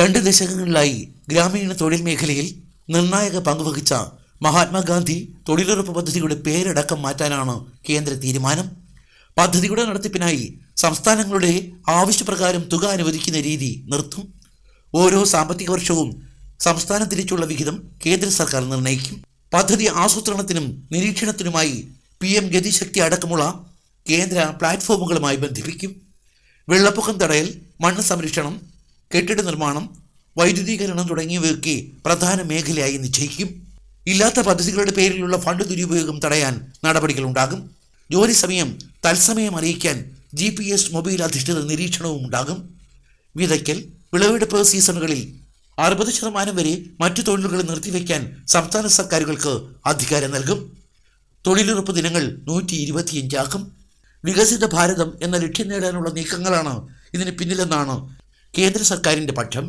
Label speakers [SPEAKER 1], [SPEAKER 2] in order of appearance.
[SPEAKER 1] രണ്ട് ദശകങ്ങളിലായി ഗ്രാമീണ തൊഴിൽ മേഖലയിൽ നിർണായക പങ്കുവഹിച്ച മഹാത്മാഗാന്ധി തൊഴിലുറപ്പ് പദ്ധതിയുടെ പേരടക്കം മാറ്റാനാണ് കേന്ദ്ര തീരുമാനം. പദ്ധതിയുടെ നടത്തിപ്പിനായി സംസ്ഥാനങ്ങളുടെ ആവശ്യപ്രകാരം തുക അനുവദിക്കുന്ന രീതി നിർത്തും. ഓരോ സാമ്പത്തിക വർഷവും സംസ്ഥാനം തിരിച്ചുള്ള വിഹിതം കേന്ദ്ര സർക്കാർ നിർണയിക്കും പദ്ധതി ആസൂത്രണത്തിനും നിരീക്ഷണത്തിനുമായി പി എം ഗതിശക്തി അടക്കമുള്ള കേന്ദ്ര പ്ലാറ്റ്ഫോമുകളുമായി ബന്ധിപ്പിക്കും. വെള്ളപ്പൊക്കം തടയൽ മണ്ണ് സംരക്ഷണം കെട്ടിട നിർമ്മാണം വൈദ്യുതീകരണം തുടങ്ങിയവയൊക്കെ പ്രധാന മേഖലയായി നിശ്ചയിക്കും. ഇല്ലാത്ത പദ്ധതികളുടെ പേരിലുള്ള ഫണ്ട് ദുരുപയോഗം തടയാൻ നടപടികളുണ്ടാകും ജോലി സമയം തത്സമയം അറിയിക്കാൻ ജി പി എസ് മൊബൈൽ അധിഷ്ഠിത നിരീക്ഷണവും ഉണ്ടാകും. വിതയ്ക്കൽ വിളവെടുപ്പ് സീസണുകളിൽ അറുപത് ശതമാനം വരെ മറ്റു തൊഴിലുകൾ നിർത്തിവെക്കാൻ സംസ്ഥാന സർക്കാരുകൾക്ക് അധികാരം നൽകും. തൊഴിലുറപ്പ് ദിനങ്ങൾ നൂറ്റി ഇരുപത്തിയഞ്ചാക്കും വികസിത ഭാരതം എന്ന ലക്ഷ്യം നേടാനുള്ള നീക്കങ്ങളാണ് ഇതിന് പിന്നിലെന്നാണ് കേന്ദ്ര സർക്കാരിന്റെ പക്ഷം